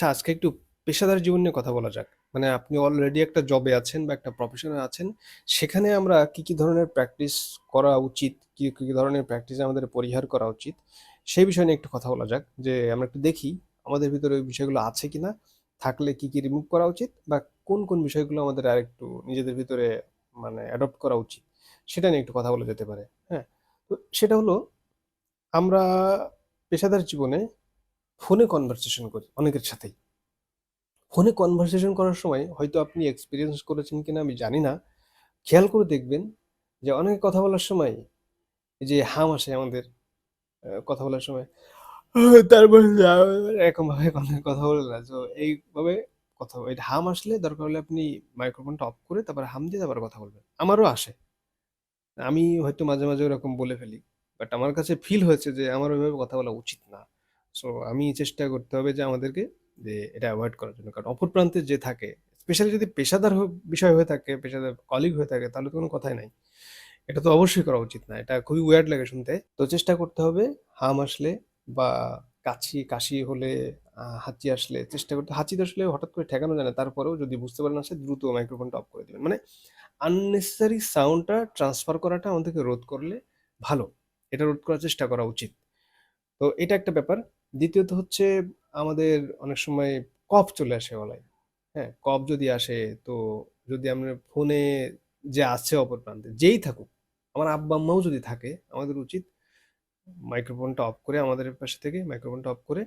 আচ্ছা আজকে একটু পেশাদার জীবন নিয়ে কথা বলা যাক। মানে আপনি অলরেডি একটা জবে আছেন বা একটা প্রফেশনে আছেন। সেখানে আমরা কি, কি ধরনের প্র্যাকটিস করা উচিত? কি, কি ধরনের প্র্যাকটিস আমাদের পরিহার করা উচিত? সেই বিষয় নিয়ে একটু কথা বলা যাক। যে আমরা একটু দেখি আমাদের ভিতরে ওই বিষয়গুলো আছে কিনা? থাকলে কি, কি রিমুভ করা উচিত? বা কোন, কোন বিষয়গুলো আমাদের আরেকটু নিজেদের ভিতরে মানে অ্যাডপ্ট করা উচিত? সেটা নিয়ে একটু কথা বলা যেতে পারে। হ্যাঁ? তো সেটা হলো আমরা পেশাদার জীবনে ফোনে কনভারসেশন করি অনেকের সাথেই। ফোনে কনভারসেশন করার সময় হয়তো আপনি এক্সপিরিয়েন্স করেছেন কিনা আমি জানি না। খেয়াল করে দেখবেন যে অনেকে কথা বলার সময় যে হাম আসে আমাদের কথা বলার সময় তারপরে এরকমভাবে কথা বলে না। সো এইভাবে কথা এটা হাম আসলে দরকার হলে আপনি মাইক্রোফোনটা অফ করে তারপরে হাম দিয়ে তারপরে কথা বলবেন। আমারও আসে। আমি হয়তো মাঝে, মাঝে ওরকম বলে ফেলি। বাট আমার কাছে ফিল হয়েছে যে আমার ওইভাবে কথা বলা উচিত না। সো আমি চেষ্টা করতে হবে যে আমাদেরকে যে এটা এভয়েড করার জন্য। কারণ অপর প্রান্তে যে থাকে, স্পেশালি যদি পেশাদার বিষয় হয়ে থাকে, পেশাদার কলিগ হয়ে থাকে তাহলে তো কোনো কথাই নাই। এটা তো অবশ্যই করা উচিত না। এটা খুবই ওয়ার্ড লাগে শুনতে। তো চেষ্টা করতে হবে হাম আসলে বা কাছি কাশি হলে, হাঁচি আসলে চেষ্টা করতে হাঁচি আসলে হঠাৎ করে ঠেকানো যায় না। তারপরেও যদি বুঝতে পারেন আসে দ্রুত মাইক্রোফোনটা অফ করে দিবেন। মানে আননেসেসারি সাউন্ডটা ট্রান্সফার করাটা আমাদেরকে রোধ করলে ভালো। এটা রোধ করার চেষ্টা করা উচিত। তো এটা একটা ব্যাপার। দ্বিতীয়ত হচ্ছে আমাদের অনেক সময় কফ চলে আসে গলায়। হ্যাঁ? কফ যদি আসে তো যদি আমরা ফোনে যে আছে অপর প্রান্তে যেই থাকুক, আমার আব্বা-আম্মাও যদি থাকে আমাদের উচিত মাইক্রোফোনটা অফ করে আমাদের পাশে থেকে মাইক্রোফোনটা অফ করে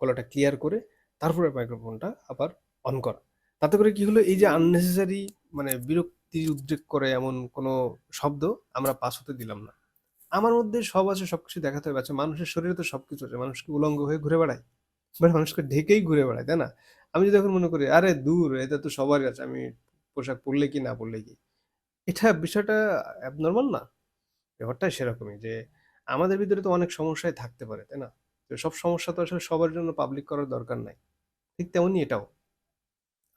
গলাটা ক্লিয়ার করে তারপরে মাইক্রোফোনটা আবার অন করা। তাতে করে কি হলো এই যে আননেসেসারি মানে বিরক্তি উদ্রেক করে এমন কোনো শব্দ আমরা পাস হতে দিলাম না। আমার মধ্যে সব আছে সবকিছু দেখাতে হবে। আচ্ছা মানুষের শরীরে তো সবকিছু আছে। মানুষকে উলঙ্গ হয়ে ঘুরে বেড়ায়? মানে মানুষকে ঢেকেই ঘুরে বেড়ায়, তাই না? আমি যদি এখন মনে করি আরে দূর এটা তো সবারই আছে। আমি পোশাক পরলে কি না পরলে কি? এটা বিষয়টা অ্যাবনরমাল না? ব্যাপারটা সেরকমই যে আমাদের ভিতরে তো অনেক সমস্যাই থাকতে পারে, তাই না? তো সব সমস্যা তো আসলে সবার জন্য পাবলিক করার দরকার নাই। ঠিক তেমনই এটাও।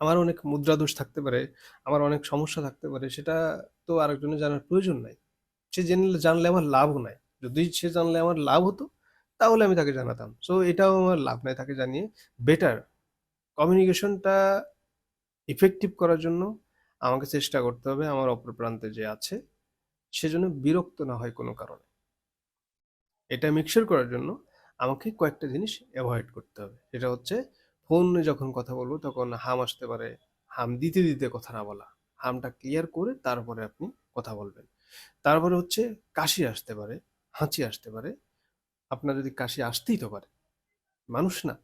আমার অনেক মুদ্রা দোষ থাকতে পারে, আমার অনেক সমস্যা থাকতে পারে সেটা তো আরেকজনের জানার প্রয়োজন নাই। সে জেনে জানলে আমার লাভও নাই। যদি সে জানলে আমার লাভ হতো তাহলে আমি তাকে জানাতাম। সো এটাও আমার লাভ নাই তাকে জানিয়ে। বেটার কমিউনিকেশনটা ইফেক্টিভ করার জন্য আমাকে চেষ্টা করতে হবে আমার অপর প্রান্তে যে আছে সে যেন বিরক্ত না হয় কোনো কারণে। এটা মিক্সার করার জন্য আমাকে কয়েকটা জিনিস অ্যাভয়েড করতে হবে। সেটা হচ্ছে ফোনে যখন কথা বলব তখন হাম আসতে পারে। হাম দিতে, দিতে কথা না বলা। হামটা ক্লিয়ার করে তারপরে আপনি কথা বলবেন। তারপরে হচ্ছে কাশি আসতে পারে, হাঁচি আসতে পারে। আপনার যদি কাশি আসতেই তো পারে। মানুষ না?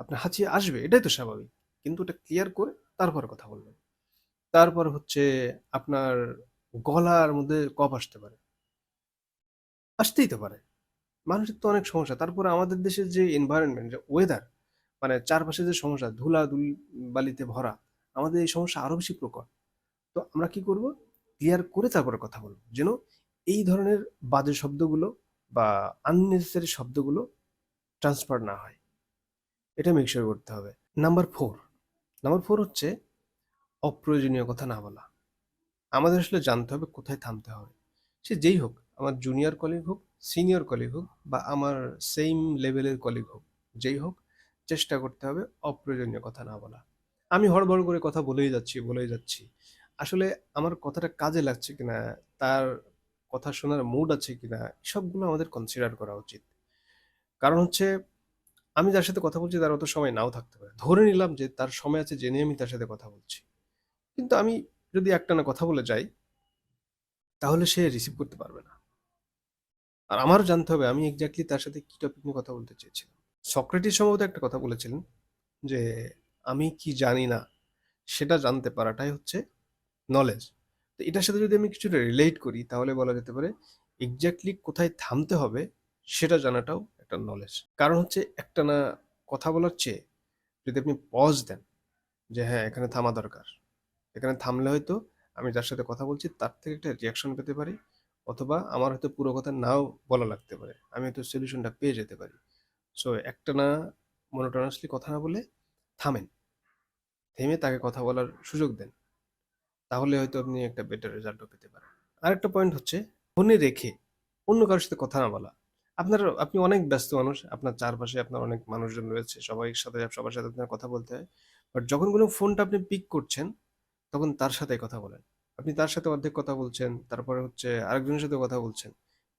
আপনার হাঁচি আসবে এটাই তো স্বাভাবিক। কিন্তু ওটা ক্লিয়ার করে তারপর কথা বলবেন। তারপর হচ্ছে আপনার গলার মধ্যে কফ আসতে পারে। আসতেই তো পারে। মানুষের তো অনেক সমস্যা। তারপরে আমাদের দেশের যে এনভায়রনমেন্ট যে ওয়েদার মানে চারপাশে যে সমস্যা ধুলাধুলি বালিতে ভরা। আমাদের এই সমস্যা আরও বেশি প্রকট। তো আমরা কি করব? ক্লিয়ার করে তারপরে কথা বলব যেন এই ধরনের বাজে শব্দগুলো বা আননেসেসারি শব্দগুলো ট্রান্সফার না হয়। এটা মেক সিউর করতে হবে। নাম্বার ফোর নাম্বার ফোর হচ্ছে অপ্রয়োজনীয় কথা না বলা। আমাদের আসলে জানতে হবে কোথায় থামতে হবে। সে যেই হোক, আমার জুনিয়র কলিগ হোক, সিনিয়র কলিগ হোক বা আমার সেইম লেভেলের কলিগ হোক, যেই হোক চেষ্টা করতে হবে অপ্রয়োজনীয় কথা না বলা। আমি হড়বড় করে কথা বলেই যাচ্ছি, বলেই যাচ্ছি। আসলে আমার কথাটা কাজে লাগছে কিনা, তার কথা শোনার মুড আছে কিনা সবগুলো আমাদের কনসিডার করা উচিত। কারণ হচ্ছে আমি যার সাথে কথা বলছি তার অত সময় নাও থাকতে পারে। ধরে নিলাম যে তার সময় আছে জেনে আমি তার সাথে কথা বলছি। কিন্তু আমি যদি একটানা কথা বলে যাই তাহলে সে রিসিভ করতে পারবে না। আর আমারও জানতে হবে আমি এক্সাক্টলি তার সাথে কি টপিক নিয়ে কথা বলতে চেয়েছিলাম। সক্রেটিস সম্ভবত একটা কথা বলেছিলেন যে, "আমি কি জানি না সেটা জানতে পারাটাই হচ্ছে নলেজ।" তো এটার সাথে যদি আমি কিছুটা রিলেট করি তাহলে বলা যেতে পারে এক্সাক্টলি কোথায় থামতে হবে সেটা জানাটাও একটা নলেজ। কারণ হচ্ছে একটানা কথা বলার চেয়ে যদি আপনি পজ দেন যে হ্যাঁ, এখানে থামা দরকার। এখানে থামলে হয়তো আমি যার সাথে কথা বলছি তার থেকে একটা রিয়াকশন পেতে পারি অথবা আমার হয়তো পুরো কথা নাও বলা লাগতে পারে। আমি হয়তো সলিউশনটা পেয়ে যেতে পারি। সো একটানা monotonously কথা না বলে থামেন। থেমে তাকে কথা বলার সুযোগ দেন। তাহলে হয়তো আপনি একটা বেটার রেজাল্টও পেতে পারেন। আরেকটা পয়েন্ট হচ্ছে ফোনে রেখে অন্য কারোর সাথে কথা না বলা। আপনার, আপনি অনেক ব্যস্ত মানুষ, আপনার চারপাশে আপনার অনেক মানুষজন রয়েছে, সবাই সাথে, সবার সাথে আপনার কথা বলতে হয় বাট যখন কোনো ফোনটা আপনি পিক করছেন, তখন তার সাথে কথা বলেন আপনি তার সাথে অর্ধেক কথা বলছেন, তারপরে হচ্ছে আরেকজনের সাথে কথা বলছেন,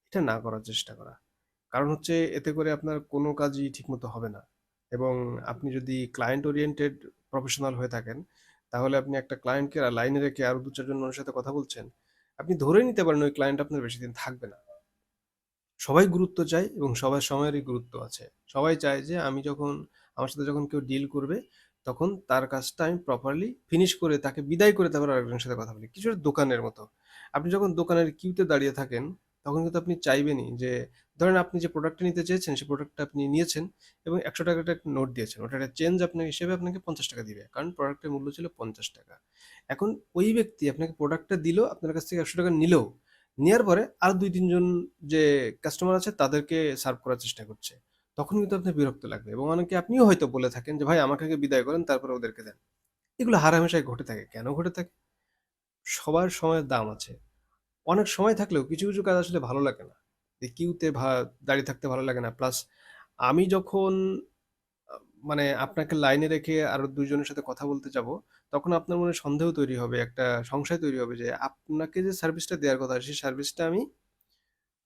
এটা না করার চেষ্টা করা কারণ হচ্ছে এতে করে আপনার কোনো কাজই ঠিকমতো হবে না এবং আপনি যদি ক্লায়েন্ট ওরিয়েন্টেড প্রফেশনাল হয়ে থাকেন তাহলে আপনি একটা ক্লায়েন্টকে লাইনে রেখে আরও দু চারজন মানুষের সাথে কথা বলছেন, আপনি ধরে নিতে পারেন ওই ক্লায়েন্ট আপনার বেশি দিন থাকবে না। সবাই গুরুত্ব চায় এবং সবার সময়েরই গুরুত্ব আছে। সবাই চায় যে আমি যখন, আমার সাথে যখন কেউ ডিল করবে, তখন তার কাজটা আমি প্রপারলি ফিনিশ করে তাকে বিদায় করে তারপর আরেকজনের সাথে কথা বলি। কিছু দোকানের মতো। আপনি যখন দোকানের কিউতে দাঁড়িয়ে থাকেন তখন কিন্তু আপনি চাইবেনই যে, ধরেন আপনি যে প্রোডাক্টটা নিতে চেয়েছেন সেই প্রোডাক্টটা আপনি নিয়েছেন এবং একশো টাকার একটা নোট দিয়েছেন। ওটা একটা চেঞ্জ আপনার হিসেবে আপনাকে পঞ্চাশ টাকা দিবে, কারণ প্রোডাক্টের মূল্য ছিল পঞ্চাশ টাকা। এখন ওই ব্যক্তি আপনাকে প্রোডাক্টটা দিল, আপনার কাছ থেকে একশো টাকা নিলেও নেওয়ার পরে আর দুই তিনজন যে কাস্টমার আছে, তাদেরকে সার্ভ করার চেষ্টা করছে। তখন কিন্তু আপনার বিরক্ত লাগবে এবং অনেকে আপনিও হয়তো বলে থাকেন যে, ভাই, আমাকে আগে বিদায় করেন, তারপরে ওদেরকে দেন। এগুলো হারামেশাই ঘটে থাকে। কেন ঘটে থাকে? সবার সময়ের দাম আছে। অনেক সময় থাকলেও কিছু কিছু কাজ আসলে ভালো লাগে না। যে কিউতে দাঁড়িয়ে থাকতে ভালো লাগে না। প্লাস আমি যখন মানে আপনাকে লাইনে রেখে আরও দুইজনের সাথে কথা বলতে যাব, তখন আপনার মনে সন্দেহ তৈরি হবে, একটা সংশয় তৈরি হবে যে আপনাকে যে সার্ভিসটা দেওয়ার কথা, সেই সার্ভিসটা আমি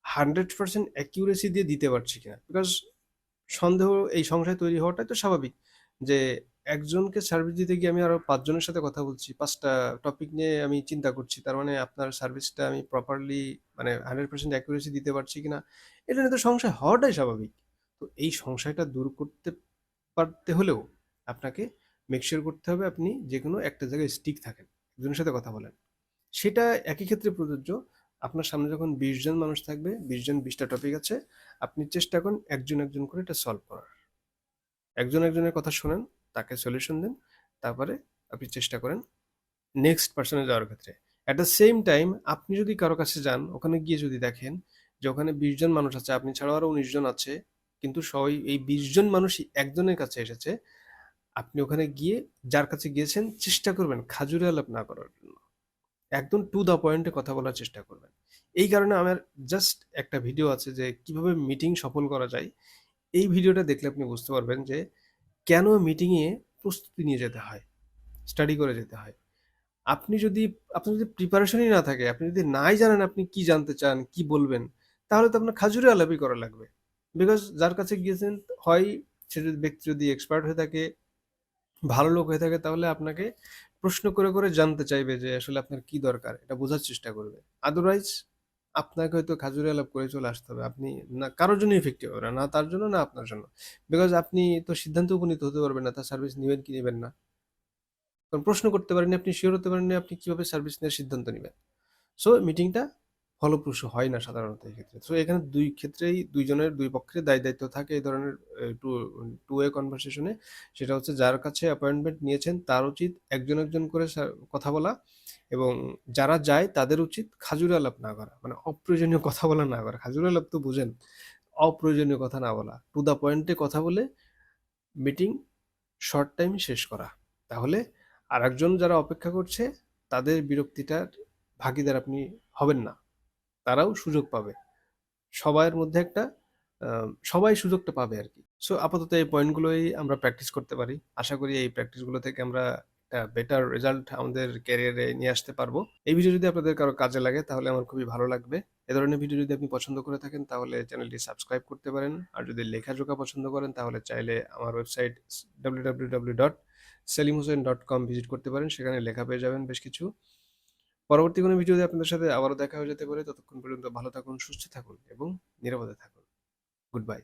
হান্ড্রেড পার্সেন্ট অ্যাকিউরেসি দিয়ে দিতে পারছি কিনা। বিকজ সন্দেহ, এই সংশয় তৈরি হওয়াটাই তো স্বাভাবিক যে একজনকে সার্ভিস দিতে গিয়ে আমি আরও পাঁচজনের সাথে কথা বলছি। পাঁচটা টপিক নিয়ে আমি চিন্তা করছি। তার মানে আপনার সার্ভিসটা আমি প্রপারলি মানে হান্ড্রেড পার্সেন্ট অ্যাকুরেসি দিতে পারছি কিনা, এটা নিয়ে তো সংশয় হওয়াটাই স্বাভাবিক। তো এই সংশয়টা দূর করতে পারতে হলেও আপনাকে মেকশিওর করতে হবে আপনি যে কোনো একটা জায়গায় স্টিক থাকেন, একজনের সাথে কথা বলেন। সেটা একই ক্ষেত্রে প্রযোজ্য। আপনার সামনে যখন বিশ জন মানুষ থাকবে, বিশ জন বিশটা টপিক আছে, আপনি চেষ্টা করুন একজন একজন করে এটা সলভ করার। একজন একজনের কথা শোনেন তাকে সলিউশন দেন, তারপরে আপনি চেষ্টা করেন নেক্সট পার্সনে যাওয়ার ক্ষেত্রে। অ্যাট দ্য সেম টাইম আপনি যদি কারও কাছে যান, ওখানে গিয়ে যদি দেখেন যে ওখানে বিশ জন মানুষ আছে, আপনি ছাড়াও আরও উনিশ জন আছে, কিন্তু সবাই এই বিশ জন মানুষই একজনের কাছে এসেছে, আপনি ওখানে গিয়ে যার কাছে গিয়েছেন, চেষ্টা করবেন খাজুরে আলাপ না করার জন্য। একদম টু দ্য পয়েন্টে কথা বলার চেষ্টা করবেন। এই কারণে আমার জাস্ট একটা ভিডিও আছে যে কীভাবে মিটিং সফল করা যায়। এই ভিডিওটা দেখলে আপনি বুঝতে পারবেন যে কেন মিটিংয়ে প্রস্তুতি নিয়ে যেতে হয়? স্টাডি করে যেতে হয়। আপনি যদি আপনার যদি প্রিপারেশনই না থাকে, আপনি যদি নাই জানেন আপনি কি জানতে চান, কি বলবেন, তাহলে তো আপনার খাজুরে আলাপই করা লাগবে। বিকজ যার কাছে গিয়েছেন হয়, সে যদি, ব্যক্তি যদি এক্সপার্ট হয়ে থাকে, ভালো লোক হয়ে থাকে, তাহলে আপনাকে প্রশ্ন করে করে জানতে চাইবে যে আসলে আপনার কি দরকার, এটা বোঝার চেষ্টা করবে। আদারওয়াইজ আপনাকে হয়তো খাজুরে আলাপ করে চলে আসতে হবে। আপনি না, কারোর জন্য ইফেক্টিভ হবে না তার জন্য, না আপনার জন্য। বিকজ আপনি তো সিদ্ধান্ত উপনীত হতে পারবেন না, তার সার্ভিস নেবেন কি নেবেন না। কারণ প্রশ্ন করতে পারেননি, আপনি শিওর হতে পারেননি, আপনি কীভাবে সার্ভিস নেওয়ার সিদ্ধান্ত নেবেন। সো মিটিংটা ফলপ্রসূ হয় না সাধারণত এই ক্ষেত্রে। সো এখানে দুই ক্ষেত্রেই, দুইজনের, দুই পক্ষের দায় দায়িত্ব থাকে এই ধরনের টু টু ওয়ে কনভারসেশনে সেটা হচ্ছে যার কাছে অ্যাপয়েন্টমেন্ট নিয়েছেন, তার উচিত একজন একজন করে কথা বলা এবং যারা যায় তাদের উচিত খাজুর আলাপ না করা। মানে অপ্রয়োজনীয় কথা বলা না করা। খাজুর আলাপ তো বুঝেন, অপ্রয়োজনীয় কথা না বলা। টু দ্য পয়েন্টে কথা বলে মিটিং শর্ট টাইম শেষ করা। তাহলে আরেকজন যারা অপেক্ষা করছে, তাদের বিরক্তিটার ভাগিদার আপনি হবেন না। তারাও সুযোগ পাবে। সবার মধ্যে একটা সবাই সুযোগটা পাবে আর কি। সো আপাতত এই পয়েন্টগুলোই আমরা প্র্যাকটিস করতে পারি। আশা করি এই প্র্যাকটিসগুলো থেকে আমরা একটা বেটার রেজাল্ট আমাদের ক্যারিয়ারে নিয়ে আসতে পারব। এই ভিডিও যদি আপনাদের কারও কাজে লাগে, তাহলে আমার খুবই ভালো লাগবে। এ ধরনের ভিডিও যদি আপনি পছন্দ করে থাকেন, তাহলে চ্যানেলটি সাবস্ক্রাইব করতে পারেন। আর যদি লেখাজোকা পছন্দ করেন, তাহলে চাইলে আমার website W W W dot Selim Hossain dot com visit করতে পারেন। সেখানে লেখা পেয়ে যাবেন বেশ কিছু। পরবর্তী কোনো ভিডিওতে আপনাদের সাথে আবারও দেখা হয়ে যেতে পারে। ততক্ষণ পর্যন্ত ভালো থাকুন, সুস্থ থাকুন এবং নিরাপদে থাকুন। Good bye